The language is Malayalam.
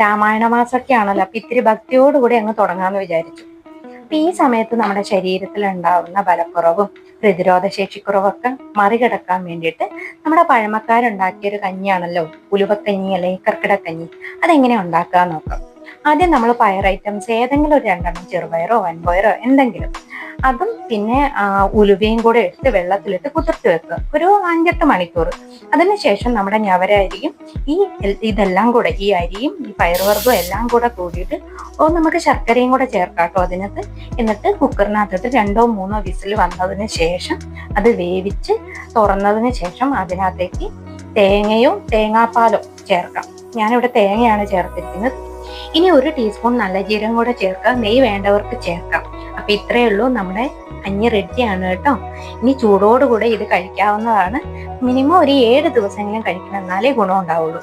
രാമായണ മാസമൊക്കെ ആണല്ലോ അപ്പൊ ഇത്തിരി ഭക്തിയോടുകൂടി അങ്ങ് തുടങ്ങാന്ന് വിചാരിച്ചു. അപ്പൊ ഈ സമയത്ത് നമ്മുടെ ശരീരത്തിൽ ഉണ്ടാവുന്ന ബലക്കുറവും പ്രതിരോധ ശേഷിക്കുറവൊക്കെ മറികടക്കാൻ വേണ്ടിയിട്ട് നമ്മുടെ പഴമക്കാരുണ്ടാക്കിയ ഒരു കഞ്ഞിയാണല്ലോ. ഉലുവക്കഞ്ഞി അല്ലെങ്കിൽ കർക്കിടക്കഞ്ഞി. അതെങ്ങനെ ഉണ്ടാക്കാൻ നോക്കാം. ആദ്യം നമ്മൾ പയർ ഐറ്റംസ് ഏതെങ്കിലും ഒരു രണ്ടെണ്ണം ചെറുപയറോ വൻപയറോ എന്തെങ്കിലും അതും പിന്നെ ഉലുവയും കൂടെ എടുത്ത് വെള്ളത്തിലിട്ട് കുതിർത്ത് വെക്കുക. ഒരു അഞ്ചെട്ട് മണിക്കൂർ. അതിനുശേഷം നമ്മുടെ ഞവരായിരിക്കും ഈ ഇതെല്ലാം കൂടെ ഈ അരിയും ഈ പയറുവർഗവും എല്ലാം കൂടെ കൂടിയിട്ട് ഓ നമുക്ക് ശർക്കരയും കൂടെ ചേർക്കാട്ടോ അതിനകത്ത്. എന്നിട്ട് കുക്കറിനകത്തിട്ട് രണ്ടോ മൂന്നോ വിസിൽ വന്നതിന് ശേഷം അത് വേവിച്ച് തുറന്നതിന് ശേഷം അതിനകത്തേക്ക് തേങ്ങയും തേങ്ങാപ്പാലും ചേർക്കാം. ഞാനിവിടെ തേങ്ങയാണ് ചേർത്തിരിക്കുന്നത്. ഇനി ഒരു ടീസ്പൂൺ നല്ല ജീരകം കൂടെ ചേർക്കാം നെയ്യ് വേണ്ടവർക്ക് ചേർക്കാം. അപ്പൊ ഇത്രയേ ഉള്ളൂ നമ്മുടെ കഞ്ഞി റെഡിയാണ് കേട്ടോ. ഇനി ചൂടോടുകൂടെ ഇത് കഴിക്കാവുന്നതാണ്. മിനിമം ഒരു ഏഴ് ദിവസമെങ്കിലും കഴിക്കണം. എന്നാലേ ഗുണം ഉണ്ടാവുള്ളൂ